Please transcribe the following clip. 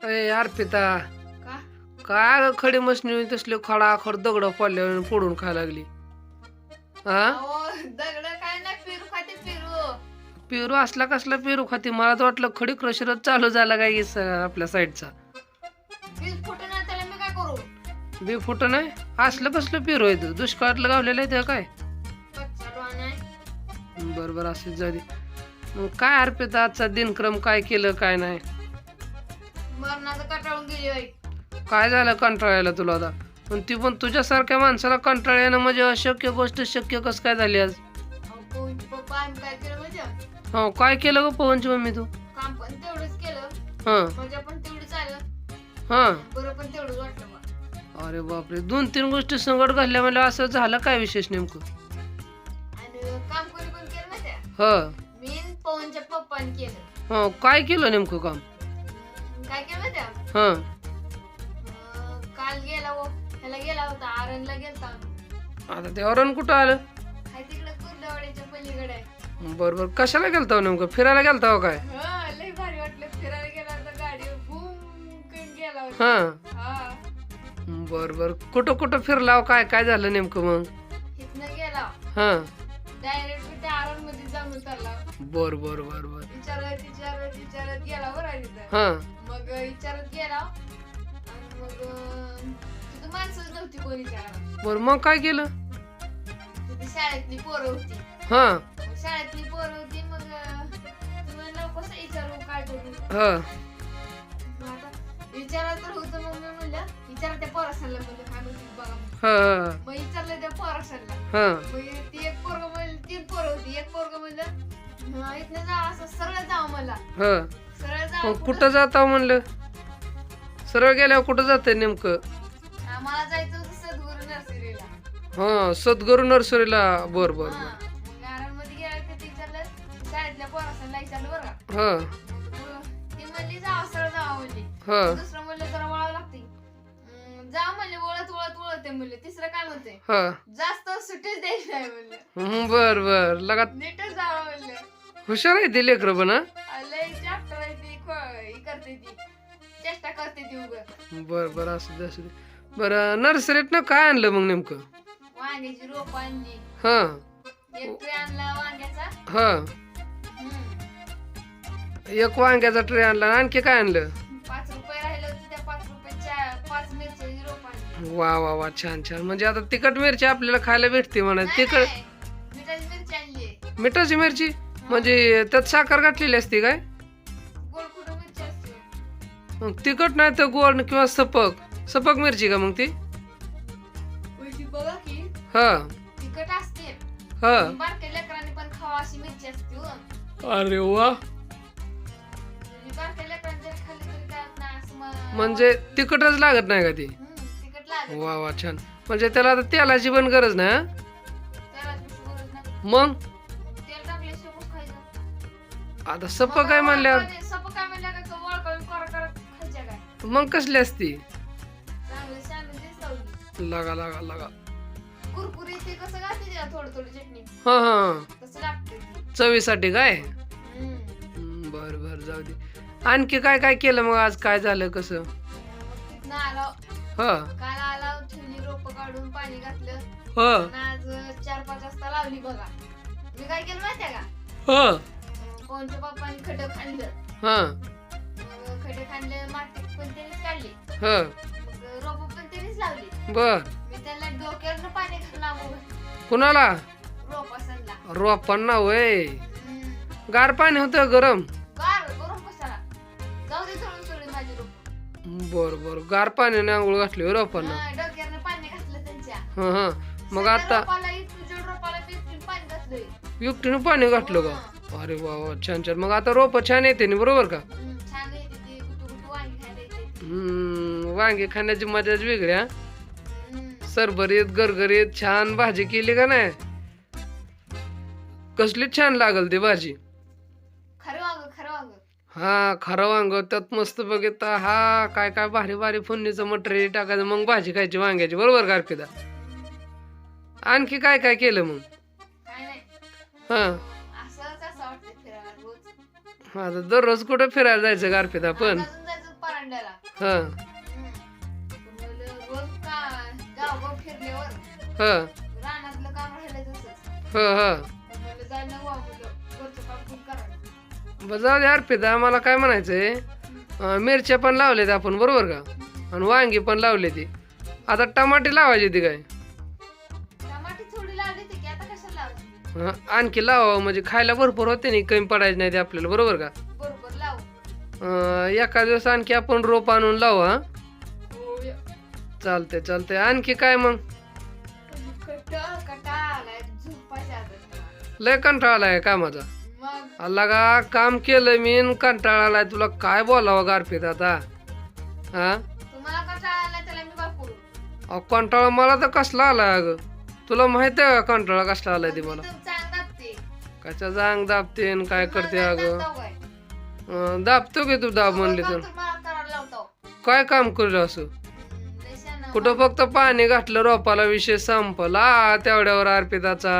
अय अर्पिता. का? काय ग खडी मशनी तसले खडा खड दगड पडल्यावर फोडून खायला लागली. हा दगड काय नाही पेरू खाते पेरू. पेरू असला कसला पेरू खाती मला तर वाटलं खडी क्रशरच चालू झाला काय स- आपल्या साईडचा. बीज फुटून आहे, त्याला मी काय करू? बी फुट नाही? असलं कसलं पेरू आहे तू? दुष्काळातलं गावलेलं आहे ते काय? कच्चा डोळा नाही. बरं बरं असंच जाऊ दे. मग काय अर्पिता आजचा दिनक्रम काय केलं काय नाही? मरणाचं कटाळून गेली बाई. काय झालं कंटाळायला तुला आता? पण ती पण तुझ्यासारख्या माणसाला कंटाळा येणं म्हणजे अशक्य गोष्ट शक्य कसं काय झाली आज? अहो, पवनची पप्पा आम्ही काय केलं म्हणजे हो काय केलं ग पवनची मम्मी तू? काम पण तेवढंच केलं. हां. मजा पण तेवढीच आलं. हां. बरं पण तेवढंच वाटलं बा अरे बापरे दोन तीन गोष्टी संकट घातल्या म्हणजे असं झालं काय विशेष नेमकं? आणि काम कोणी केलं? ह. मी पवनच्या पप्पाने केलं. हो काय केलं नेमकं काम? काय केलं माहिती? हां. काल गेला वो. ह्याला गेला होता आरणला गेलता. आता ते औरण कुठं आलं? हाय तिकडे कुर्डवाड्याच्या पलीकडे. आहे. बरं बरं. कशाला गेलता हो नेमकं? फिरायला गेलता हो काय? हा, लय भारी वाटलं. फिरायला गेला बूम करून गेला होता. हां. हा. बरं बरं. कुठं कुठं फिरला हो? काय काय झालं नेमकं मग? इथनं गेला. हां. डायरेक्ट त्या आरणमध्ये जाऊन उतरला बरं बरं बरं बरं. विचारत विचारत विचारत गेला बरं तिथं. हां. मग विचारत गेला. आणि मग तिथं माणसंच नव्हती कोणी विचारायला. बरं मग काय केलं? तिथे शाळेतली पोरं होती. हां. मग शाळेतली पोरं होती मग अं, ती म्हणलं कसं विचारू काय करू. हां. मग आता विचारायला तर होतं मग मी म्हणलं विचारा त्या पोरासाला म्हणलं काय म्हणते बघा म्हणलं. हां मग विचारलं त्या पोरासाला हां. मग ती एक तीन पोरं होती. एक पोरग म्हणलं "हा, इथनं जा असं सरळ जावं मला हां. सरळ मग जावं कुठं जाता म्हणलं? सरळ गेल्यावर कुठं जातंय नेमकं? आम्हाला जायचं होतं सद्गुरू नर्सरीला. हां सद्गुरू नर्सरीला. बर बर हा. मग आराममध्ये गेला तर ती विचारलं शाळेतल्या पोरासाला विचारलं बरं का? हां. मग ती म्हणली जावं सरळ जावं म्हणली. हां. दुसरं म्हणलं जरा वळावं लागते जा म्हणले वळत वळत वळते म्हणले. तिसरं काय म्हणते? हां. जास्त सुट्टीच द्यायची नाही म्हणलं. हं, बर बर. लगा नीटच जावं म्हणलं. हुशार आहे ते लेकरं पण हा? लय चॅप्टर आहे ती ख- ही करते ती. चेष्टा करते ती उग. बर बर. असू दे असू दे. बरं नर्सरीतनं काय आणलं मग नेमकं? वांग्याची रोप आणली. हां. एक ट्रे आणला वांग्याचा. हां. हम्म. एक वांग्याचा ट्रे आणला आणि आणखी काय आणलं? वा वा वा छान छान. म्हणजे आता तिखट मिरची आपल्याला खायला भेटते म्हणा. तिखट. मिठाची मिरची आणली मिठाची मिरची? म्हणजे त्यात साखर घातलेली असते काय? गोड कुठं मिरची असते? मग तिखट नाही तर गोड किंवा सपक. सपक मिरची का मग ती? पैसे बघा की हा. तिखट असते. हा. बारक्या लेकरांनी पण खावा अशी मिरची असते हो. अरे वा. म्हणजे बारक्या लेकरांनी जरी खाल्ली तरी काय होत नाही असं म- म्हणजे तिखटच लागत नाही का ती? हम्म, वा वा छान. म्हणजे त्याला आता तेलाची पण गरज नाही मग? आता सप काय म्हणल्यावर? सप काय का करत खायच्या काय मग कसली असती? चांगलं शान दिसतावली लागा लागा लागा. कुरकुरी ते कसं घालते त्याला चटणी हा हा. तसं लागते ती चवीसाठी काय? हम्म. हम्म, बर बर जाऊ दे. आणखी काय काय केलं मग आज? काय झालं कसं? मग तिथनं आलो हा. काल आला ठेवली रोप काढून पाणी घातलं. हा. आणि आज चार पाच वाजता लावली बघा. मी काय केलं माहितीये का? हा. अं, कोणच्या पप्पानी खड खाल्लं हा. मग खडे खाल्ले माती पण त्यांनीच काढली. हा. मग रोप पण त्यांनीच लावली. बर. मी त्याला डोक्यावरनं पाणी कुणाला? रोप असला रोपांना वय. गार पाणी होतं गरम गार गरम. बर बर. गार पाण्याने आंघोळ घातली होय रोपांना हा, डोक्यावरनं पाणी घातलं त्यांच्या. हा हा. मग सगळ्या आता रोपाला इथून जेवढं रोपाला पिचून पाणी घातलंय. युक्तीनं पाणी घातलं का? अरे वा वा. छान छान. मग आता रोप छान येते ना बरोबर का? हम्म, छान येते ते. गुटू गुटू वांगी खायला येते. हम्म, वांगी खाण्याची मजाच वेगळी हा. हम्म. सरभरीत गरगरीत छान भाजी केली का नाही? कसली छान लागल ती भाजी. हा खरं वांग त्यात मस्त बघितला. हा काय काय भारी भारी फोडणीचं मटेरियल टाकायचं मग भाजी खायची वांग्याची. बरोबर गारपिदा? आणखी काय काय केलं मग? हा. आता दररोज कुठं फिरायला जायचं गारपिदा पण? हा. हा. हा हा. बरं जाऊ दे अर्पिता मला काय म्हणायचंय? अं, मिरच्या पण लावल्यात आपण बरोबर का? आणि वांगी पण लावले ती आता टमाटे लावायची ती काय? टमाटे थोडी लावली होती की आता कशाला लावली हं, आणखी लावा म्हणजे खायला भरपूर होते नाही कमी पडायचे नाही ते आपल्याला बरोबर का? बरोबर लावू. अं, एका दिवस आणखी आपण रोप आणून लावू हा. चालते चालते आणखी काय मग? कंटाळ कंटाळ आलाय झोपायच्या आदत लय कंटाळा आलाय कामाचा. का काम केलं मी न कंटाळा आलाय. तुला काय बोलावं गारपीत आता? हा? तुम्हाला कंटाळा आलाय त्याला मी काय करू अहो कंटाळा मला तर कसला आलाय अगं? तुला माहिती आहे का कंटाळा कसला आलाय ते मला? ते कशा जांग दाबते न काय करते अगं? अं, दाबतो की तू दाब म्हणली तर? तुम्हाला करायला लावताव काय काम करू असं? हम्म, लय शहाणा. कुठं फक्त पाणी घातलं रोपाला विषय संपला तेवढ्यावर अर्पिताचा.